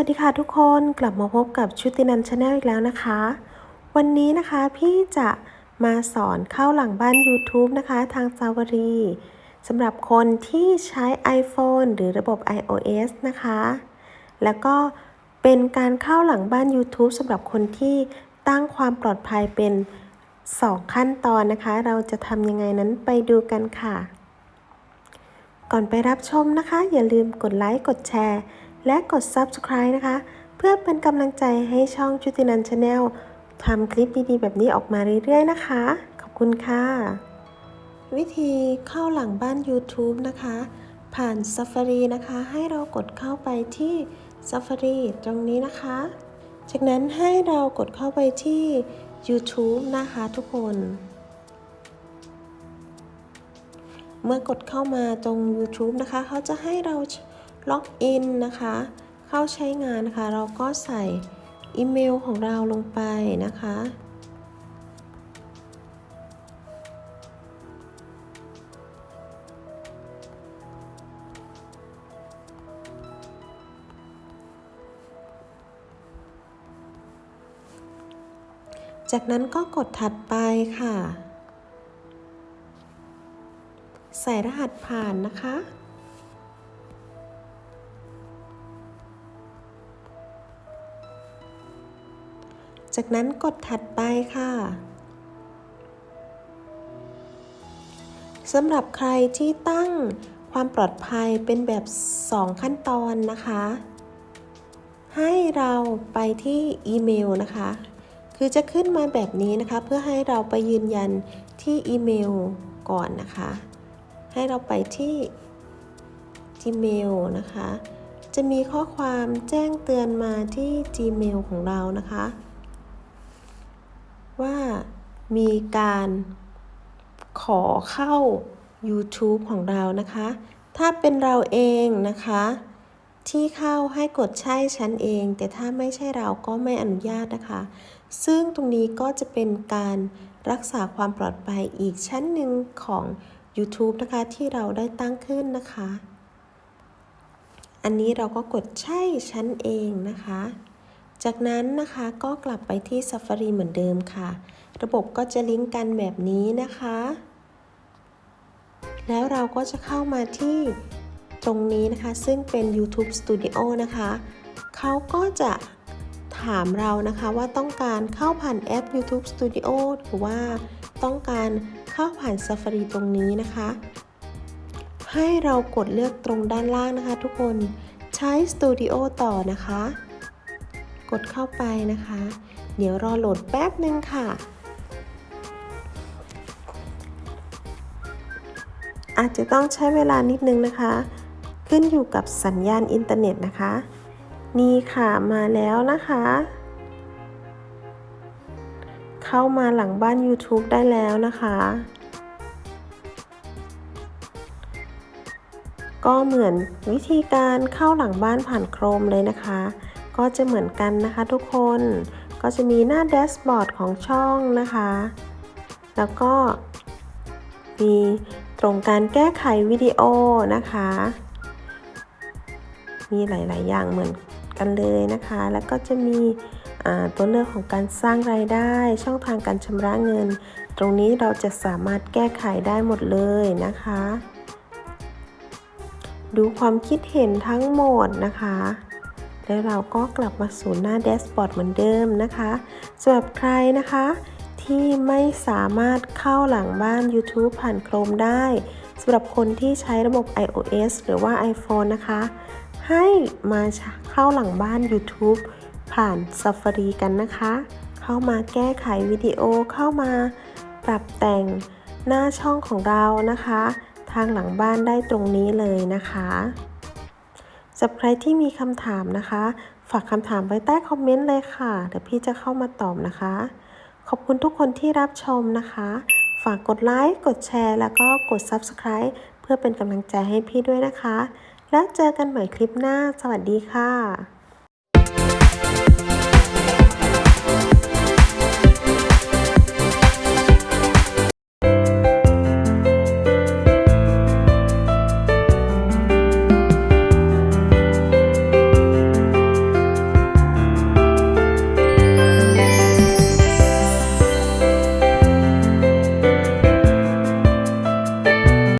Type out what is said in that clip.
วัสดีค่ะทุกคนกลับมาพบกับชุตินันชาแนลอีกแล้วนะคะ วันนี้นะคะพี่จะมาสอนเข้าหลังบ้าน YouTube นะคะทางซาวรีสำหรับคนที่ใช้ iPhone หรือระบบ iOS นะคะ แล้วก็เป็นการเข้าหลังบ้าน YouTube สำหรับคนที่ตั้งความปลอดภัยเป็น 2 ขั้นตอนนะคะ เราจะทำยังไงนั้นไปดูกันค่ะ ก่อนไปรับชมนะคะ อย่าลืมกดไลค์กดแชร์ และกด Subscribe นะคะ เพื่อเป็นกำลังใจให้ช่องชุตินันชาแนลทำคลิปดีๆ แบบนี้ออกมาเรื่อยๆนะคะ ขอบคุณค่ะ วิธีเข้าหลังบ้าน YouTube นะคะ ผ่าน Safari นะคะ ให้เรากดเข้าไปที่ Safari ตรงนี้นะคะ จากนั้นให้เรากดเข้าไปที่ YouTube นะคะทุกคน เมื่อกดเข้ามาตรง YouTube นะคะ เขาจะให้เรา ล็อกอินนะคะ เข้าใช้งานนะคะ เราก็ใส่อีเมลของเราลงไปนะคะ จากนั้นก็กดถัดไปค่ะ ใส่รหัสผ่านนะคะ จากนั้นกดถัดไปค่ะสำหรับใครที่ตั้งความปลอดภัยเป็นแบบ 2 ขั้นตอนนะคะ ให้เราไปที่อีเมลนะคะ คือจะขึ้นมาแบบนี้นะคะ เพื่อให้เราไปยืนยันที่อีเมลก่อนนะคะ ให้เราไปที่ Gmail นะคะ จะมีข้อความแจ้งเตือนมาที่ Gmail ของเรานะคะ ว่ามีการขอเข้า YouTube ของเรานะคะ ถ้าเป็นเราเองนะคะ ที่เข้าให้กดใช่ฉันเอง แต่ถ้าไม่ใช่เราก็ไม่อนุญาตนะคะ ซึ่งตรงนี้ก็จะเป็นการรักษาความปลอดภัยอีกชั้นหนึ่งของ YouTube นะคะที่เราได้ตั้งขึ้นนะคะ อันนี้เราก็กดใช่ฉันเองนะคะ จากนั้นนะคะก็กลับไปที่ Safari เหมือนเดิมค่ะ ระบบก็จะลิงก์กันแบบนี้นะคะ แล้วเราก็จะเข้ามาที่ตรงนี้นะคะ ซึ่งเป็น YouTube Studio นะคะ เขาก็จะถามเรานะคะว่าต้องการเข้าผ่านแอป YouTube Studio หรือว่าต้องการเข้าผ่าน Safari ตรงนี้นะคะ ให้เรากดเลือกตรงด้านล่างนะคะทุกคนใช้ Studio ต่อนะคะ กดเข้าไปนะคะ เดี๋ยวรอโหลดแป๊บหนึ่งค่ะ อาจจะต้องใช้เวลานิดนึงนะคะ ขึ้นอยู่กับสัญญาณอินเทอร์เน็ตนะคะ นี่ค่ะมาแล้วนะคะ เข้ามาหลังบ้าน YouTube ได้แล้วนะคะก็เหมือนวิธีการเข้าหลังบ้านผ่านโครมเลยนะคะ ก็จะเหมือนกันนะคะทุกคนก็จะมีหน้าแดชบอร์ดของช่องนะคะ แล้วก็มีตรงการแก้ไขวิดีโอนะคะ มีหลาย ๆ อย่างเหมือนกันเลยนะคะ แล้วก็จะมีตัวเลือกของการสร้างรายได้ ช่องทางการชำระเงิน ตรงนี้เราจะสามารถแก้ไขได้หมดเลยนะคะ ดูความคิดเห็นทั้งหมดนะคะ แล้วเราก็กลับมาสู่หน้าแดชบอร์ดเหมือนเดิมนะคะสำหรับใครนะคะ ที่ไม่สามารถเข้าหลังบ้าน YouTube ผ่านโครมได้สำหรับคนที่ใช้ระบบ iOS หรือว่า iPhone นะคะ ให้มาเข้าหลังบ้าน YouTube ผ่าน Safari กันนะคะ เข้ามาแก้ไขวิดีโอเข้ามาปรับแต่งหน้าช่องของเรานะคะ ทางหลังบ้านได้ตรงนี้เลยนะคะ สำหรับใครที่มีคำถามนะคะ ฝากคำถามไว้ใต้คอมเมนต์เลยค่ะ เดี๋ยวพี่จะเข้ามาตอบนะคะ ขอบคุณทุกคนที่รับชมนะคะ ฝากกดไลค์ กดแชร์ แล้วก็กด Subscribe เพื่อเป็นกำลังใจให้พี่ด้วยนะคะ แล้วเจอกันใหม่คลิปหน้า สวัสดีค่ะ